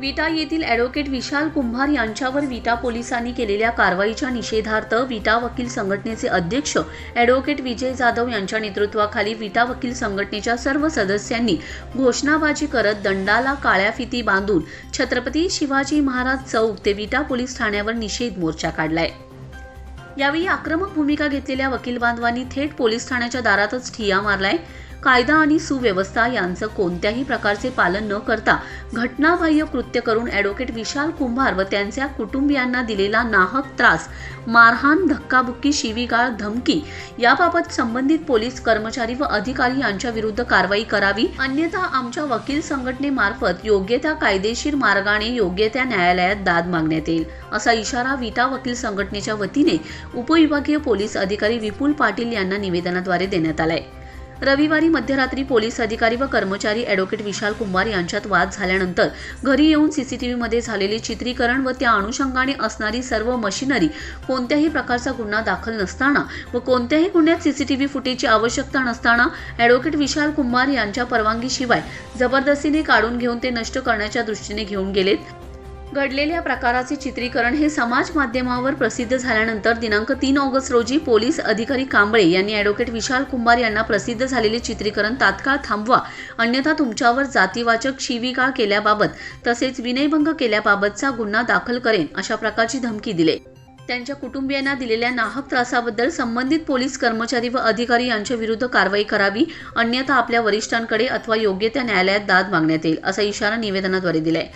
विटा येथील ॲडव्होकेट विशाल कुंभार यांच्यावर विटा पोलिसांनी केलेल्या कारवाईच्या निषेधार्थ विटा वकील संघटनेचे अध्यक्ष ॲडव्होकेट विजय जाधव यांच्या नेतृत्वाखाली विटा वकील संघटनेच्या सर्व सदस्यांनी घोषणाबाजी करत दंडाला काळ्या फिती बांधून छत्रपती शिवाजी महाराज चौक ते विटा पोलीस ठाण्यावर निषेध मोर्चा काढलाय. यावेळी आक्रमक भूमिका घेतलेल्या वकील बांधवांनी थेट पोलीस ठाण्याच्या दारातच ठिया मारलाय. कायदा आणि सुव्यवस्था यांचं कोणत्याही प्रकारचे पालन न करता घटनाबाह्य कृत्य करून ॲडव्होकेट विशाल कुंभार व त्यांच्या कुटुंबियांना दिलेला नाहक त्रास मारहाण धक्काबुक्की शिवीगाळ धमकी याबाबत संबंधित पोलीस कर्मचारी व अधिकारी यांच्या विरुद्ध कारवाई करावी. अन्यथा आमच्या वकील संघटनेमार्फत योग्य त्या कायदेशीर मार्गाने योग्य त्या न्यायालयात दाद मागण्यात येईल असा इशारा विटा वकील संघटनेच्या वतीने उपविभागीय पोलीस अधिकारी विपुल पाटील यांना निवेदनाद्वारे देण्यात आलाय. रविवारी मध्यरात्री पोलीस अधिकारी व कर्मचारी ॲडव्होकेट विशाल कुंभार यांच्यात वाद झाल्यानंतर घरी येऊन सीसीटीव्हीमध्ये झालेले चित्रीकरण व त्या अनुषंगाने असणारी सर्व मशिनरी कोणत्याही प्रकारचा गुन्हा दाखल नसताना व कोणत्याही गुन्ह्यात सीसीटीव्ही फुटेजची आवश्यकता नसताना ॲडव्होकेट विशाल कुंभार यांच्या परवानगीशिवाय जबरदस्तीने काढून घेऊन ते नष्ट करण्याच्या दृष्टीने घेऊन गेलेत. घडलेल्या प्रकाराचे चित्रीकरण हे समाज माध्यमावर प्रसिद्ध झाल्यानंतर दिनांक तीन ऑगस्ट रोजी पोलीस अधिकारी कांबळे यांनी ॲडव्होकेट विशाल कुंभार यांना प्रसिद्ध झालेले चित्रीकरण तात्काळ थांबवा अन्यथा तुमच्यावर जातीवाचक शिवीगाळ केल्याबाबत तसेच विनयभंग केल्याबाबतचा गुन्हा दाखल करेन अशा प्रकारची धमकी दिली. त्यांच्या कुटुंबियांना दिलेल्या नाहक त्रासाबद्दल संबंधित पोलीस कर्मचारी व अधिकारी यांच्या विरुद्ध कारवाई करावी अन्यथा आपल्या वरिष्ठांकडे अथवा योग्य त्या न्यायालयात दाद मागण्यात येईल असा इशारा निवेदनाद्वारे दिलाय.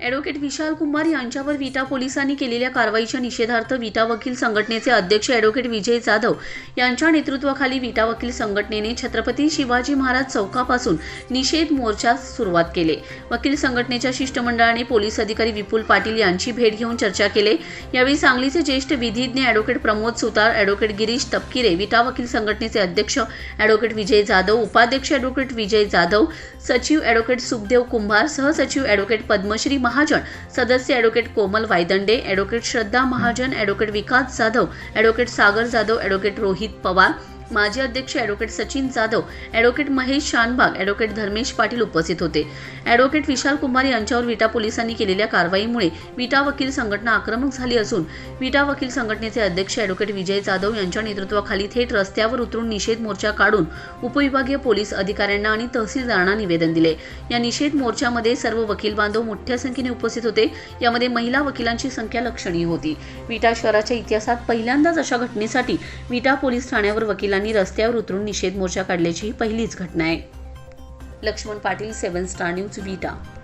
ॲडव्होकेट विशाल कुमार यांच्यावर विटा पोलिसांनी केलेल्या कारवाईच्या निषेधार्थ विटा वकील संघटनेचे अध्यक्ष ॲडव्होकेट विजय जाधव यांच्या नेतृत्वाखाली विटा वकील संघटनेने छत्रपती शिवाजी महाराज चौकापासून निषेध मोर्चा सुरुवात केले. वकील संघटनेच्या शिष्टमंडळाने पोलीस अधिकारी विपुल पाटील यांची भेट घेऊन चर्चा केली. यावेळी सांगलीचे ज्येष्ठ विधिज्ञ ॲडव्होकेट प्रमोद सुतार ॲडव्होकेट गिरीश तपकिरे विटा वकील संघटनेचे अध्यक्ष ॲडव्होकेट विजय जाधव उपाध्यक्ष ॲडव्होकेट विजय जाधव सचिव ॲडव्होकेट सुखदेव कुंभार सहसचिव ॲडव्होकेट पद्मश्री महाजन सदस्य advocate Komal Waydande advocate Shraddha Mahajan advocate Vikas Jadhav advocate Sagar Jadhav advocate Rohit Pawar माजी अध्यक्ष advocate Sachin Jadhav advocate Mahesh Shanbag advocate Dharmesh Patil उपस्थित होते. ॲडव्होकेट विशाल कुमार यांच्यावर विटा पोलिसांनी केलेल्या कारवाईमुळे विटा वकील संघटना आक्रमक झाली असून विटा वकील संघटनेचे अध्यक्ष ॲडव्होकेट विजय जाधव यांच्या नेतृत्वाखाली थेट रस्त्यावर उतरून निषेध मोर्चा काढून उपविभागीय पोलीस अधिकाऱ्यांना आणि तहसीलदारांना निवेदन दिले. या निषेध मोर्चामध्ये सर्व वकील बांधव मोठ्या संख्येने उपस्थित होते. यामध्ये महिला वकिलांची संख्या लक्षणीय होती. विटा शहराच्या इतिहासात पहिल्यांदाच अशा घटनेसाठी विटा पोलीस ठाण्यावर वकिलांनी रस्त्यावर उतरून निषेध मोर्चा काढल्याची ही पहिलीच घटना आहे. Laxman Patil seven star news Vita